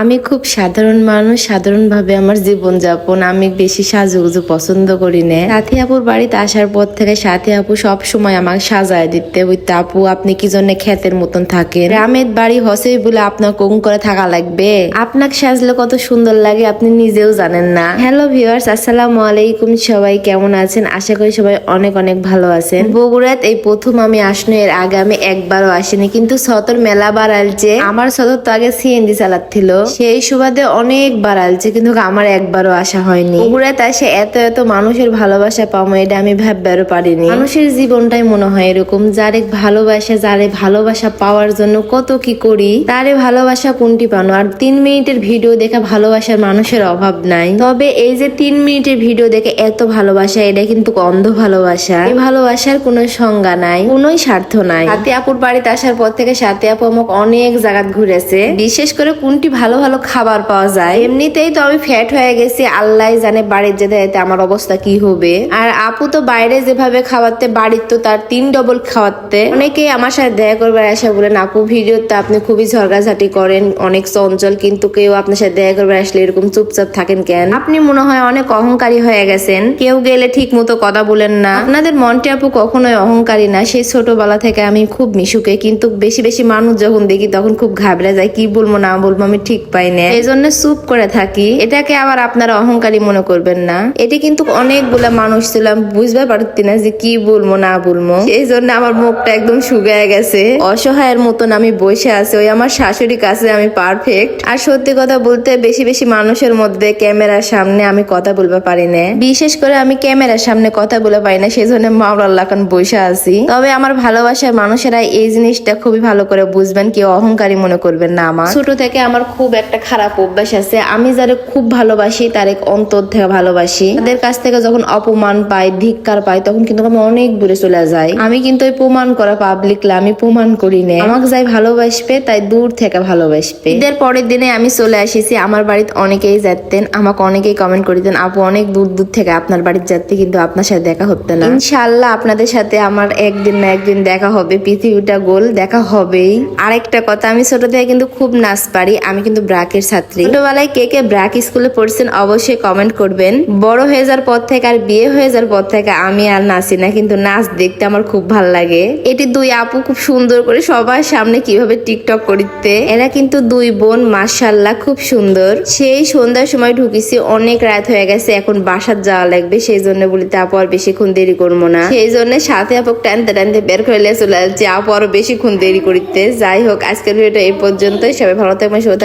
আমি খুব সাধারণ মানুষ, সাধারণভাবে আমার জীবন যাপন আমি বেশি সাজুগুজু পছন্দ করি না সাথী আপুর বাড়িতে আসার পর থেকে সাথী আপু সব সময় আমাকে সাজায় দিতে। ওই আপু, আপনি কি জন্য ক্ষেতের মতন থাকেন? গ্রামের বাড়ি হসেই বলে আপনার কোন করে থাকা লাগবে? আপনাকে সাজলে কত সুন্দর লাগে, আপনি নিজেও জানেন না। হ্যালো ভিউয়ার্স, আসসালামু আলাইকুম। সবাই কেমন আছেন? আশা করি সবাই অনেক অনেক ভালো আছেন। বগুড়াত এই প্রথম আমি আসনো, এর আগে আমি একবারও আসিনি, কিন্তু সতর মেলা বার আলছে আমার সতর তো আগে সিএনজি চালাচ্ছিল। সেই সুবাদে অনেকবার আলছে কিন্তু আমার একবারও আসা হয়নি। বগুড়াত আসে এত এত মানুষের ভালোবাসা পাবো এটা আমি ভাববারও পারিনি। মানুষের জীবনটাই মনে হয় এরকম, যারে ভালোবাসা যারে ভালোবাসা পাওয়ার জন্য কত কি করি, তারে ভালোবাসা কোনটি পানো? আর তিন মিনিটের ভিডিও দেখে ভালোবাসার মানুষের অভাব নাই। তবে এই যে তিন মিনিটের ভিডিও দেখে এত ভালোবাসা, এটা কিন্তু অন্ধ ভালোবাসা। এই ভালোবাসার কোনো সংজ্ঞা নাই, কোনোই স্বার্থ নাই। সাথী আপুর বাড়িতে আসার পর থেকে সাথী আপু আমাকে অনেক জায়গা ঘুরেছে। বিশেষ করে কোনটি ভালো ভালো ভালো খাবার পাওয়া যায়। এমনিতেই তো আমি ফ্যাট হয়ে গেছি, আল্লাহ জানে বাড়ির যেতে যেতে আমার অবস্থা কি হবে। আর আপু তো বাইরে যেভাবে খাওয়াতে, বাড়ির তো তার তিন ডবল খাওয়াতে। অনেকেই আমার সাথে দেখা করবার আসা, বলেন, আপু, ভিডিওতে আপনি খুবই ঝরগাঝাটি করেন, অনেক চঞ্চল, কিন্তু কেউ আপনার সাথে দেখা করবার আসলে এরকম চুপচাপ থাকেন কেন? আপনি মনে হয় অনেক অহংকারী হয়ে গেছেন। কেউ গেলে ঠিক মতো কথা বলেন না। আপনাদের মনটি আপু কখনোই অহংকারী না। সেই ছোটবেলা থেকে আমি খুব মিশুকে, কিন্তু বেশি বেশি মানুষ যখন দেখি, তখন খুব ঘাবড়ে যায়। কি বলব, না বলব, আমি ঠিক পাই না। এই জন্য চুপ করে থাকি। এটাকে আবার আপনারা অহংকারী মনে করবেন না। এটি কিন্তু অনেকগুলা মানুষ ছিলাম বুঝতে পারতি না যে কি বলব, না বলব। এই জন্য আমার মুখটা একদম শুকায় গেছে। অসহায়ের মতন আমি বসে আছি, ওই আমার শাশুড়ি কাছে আমি পারফেক্ট আর সত্যি কথা বলতে, বেশি বেশি মানুষের মধ্যে ক্যামেরার সামনে আমি কথা বলতে পারি না। বিশেষ করে আমি ক্যামেরার সামনে কথা বলে পারি না সেই জন্য মাওলার লাগান বসে আছি। তবে আমার ভালোবাসার মানুষেরা এই জিনিসটা খুবই ভালো করে বুঝবেন, কেউ অহংকারী মনে করবেন না আমার। ছোট থেকে আমার খুব একটা খারাপ অভ্যাস আছে। আমি যারে খুব ভালোবাসি, তার এক অন্তর থেকে ভালোবাসি। তাদের কাছ থেকে যখন অপমান পাই, ধিক্কার পাই, তখন কিন্তু আমি অনেক দূরে চলে যাই আমি কিন্তু ওই প্রমাণ করা পাবলিকলা আমি প্রমাণ করি না। আমাকে যাই ভালোবাসবে, তাই দূর থেকে ভালোবাসবে। ঈদের পরের দিনে আমি চলে আসিছি, আমার বাড়িতে অনেকেই যেতেন আমাকে অনেকেই কমেন্ট করে দেন আপু, অনেক দূর দূর থেকে আপনার বাড়িতে যাতে কিন্তু আপনার সাথে দেখা হতো না। ইনশাআল্লাহ আপনাদের সাথে আমার একদিন না একদিন দেখা হবে, পৃথিবীটা গোল, দেখা হবেই। আরেকটা কথা, আমি ছোট থেকে কিন্তু খুব নাচ পারি, আমি কিন্তু ব্রাকের ছাত্রী। ছোটবেলায় কে কে ব্রাক স্কুলে পড়ছেন অবশ্যই কমেন্ট করবেন। বড় হয়ে যাওয়ার পর থেকে আর বিয়ে হয়ে যাওয়ার পর থেকে আমি আর নাচি না কিন্তু নাচ দেখতে আমার খুব ভালো লাগে। এটি দুই আপু খুব সুন্দর করে সবার সামনে কীভাবে টিকটক করিতে। এরা কিন্তু দুই বোন মাশাল্লাহ খুব সুন্দর। সেই সন্ধ্যার সময় ঢুকিছি, অনেক রাত হয়ে গেছে, এখন বাসার যাওয়া লাগবে। সেই জন্য বলিতে আপু আর বেশিক্ষণ দেরি করব না। সেই জন্য সাথে আপু টানতে টানতে বের করে চলে যাচ্ছে। আপু আরও বেশিক্ষণ দেরি করিতে। যাই হোক, আজকের ভিডিওটা এই পর্যন্তই। সবাই ভালো থাকবেন, সুস্থ